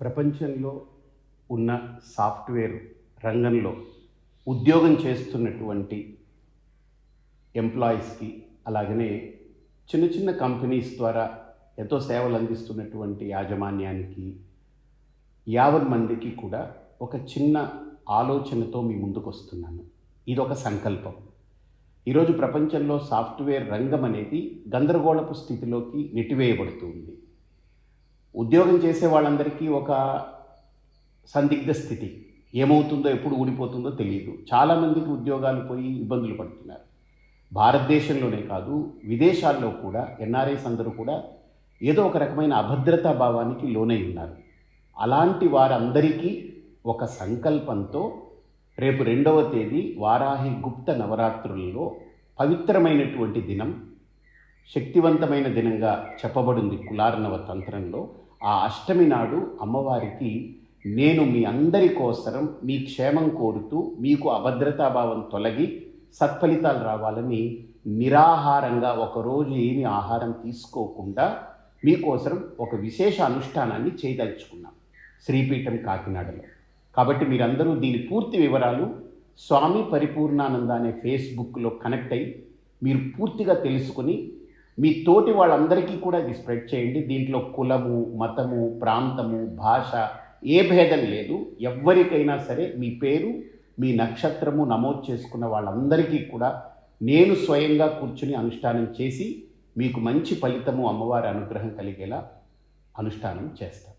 ప్రపంచంలో ఉన్న సాఫ్ట్వేర్ రంగంలో ఉద్యోగం చేస్తున్నటువంటి ఎంప్లాయీస్కి అలాగనే చిన్న చిన్న కంపెనీస్ ద్వారా ఎంతో సేవలు అందిస్తున్నటువంటి యాజమాన్యానికి యావత్ మందికి కూడా ఒక చిన్న ఆలోచనతో మీ ముందుకు వస్తున్నాను ఇది ఒక సంకల్పం. ఈరోజు ప్రపంచంలో సాఫ్ట్వేర్ రంగం అనేది గందరగోళపు స్థితిలోకి నెట్టివేయబడుతుంది ఉద్యోగం చేసే వాళ్ళందరికీ ఒక సందిగ్ధ స్థితి. ఏమవుతుందో ఎప్పుడు ఊడిపోతుందో తెలియదు చాలామందికి ఉద్యోగాలు పోయి ఇబ్బందులు పడుతున్నారు. భారతదేశంలోనే కాదు విదేశాల్లో కూడా ఎన్ఆర్ఐస్ అందరూ కూడా ఏదో ఒక రకమైన అభద్రతా భావానికి లోనై ఉన్నారు. అలాంటి వారందరికీ ఒక సంకల్పంతో రేపు రెండవ తేదీ వారాహి గుప్త నవరాత్రులలో పవిత్రమైనటువంటి దినం శక్తివంతమైన దినంగా చెప్పబడింది కులార్నవ తంత్రంలో. ఆ అష్టమి నాడు అమ్మవారికి నేను మీ అందరి కోసరం మీ క్షేమం కోరుతూ మీకు అభద్రతాభావం తొలగి సత్ఫలితాలు రావాలని నిరాహారంగా ఒకరోజు ఏమి ఆహారం తీసుకోకుండా మీకోసరం ఒక విశేష అనుష్ఠానాన్ని చేయదలుచుకున్నాం శ్రీపీఠం కాకినాడలో. కాబట్టి మీరందరూ దీని పూర్తి వివరాలు స్వామి పరిపూర్ణానంద అనే ఫేస్బుక్లో కనెక్ట్ అయ్యి మీరు పూర్తిగా తెలుసుకుని మీ తోటి వాళ్ళందరికీ కూడా ఇది స్ప్రెడ్ చేయండి. దీంట్లో కులము మతము ప్రాంతము భాష ఏ భేదం లేదు. ఎవరికైనా సరే మీ పేరు మీ నక్షత్రము నమోదు చేసుకున్న వాళ్ళందరికీ కూడా నేను స్వయంగా కూర్చుని అనుష్ఠానం చేసి మీకు మంచి ఫలితము అమ్మవారి అనుగ్రహం కలిగేలా అనుష్ఠానం చేస్తాను.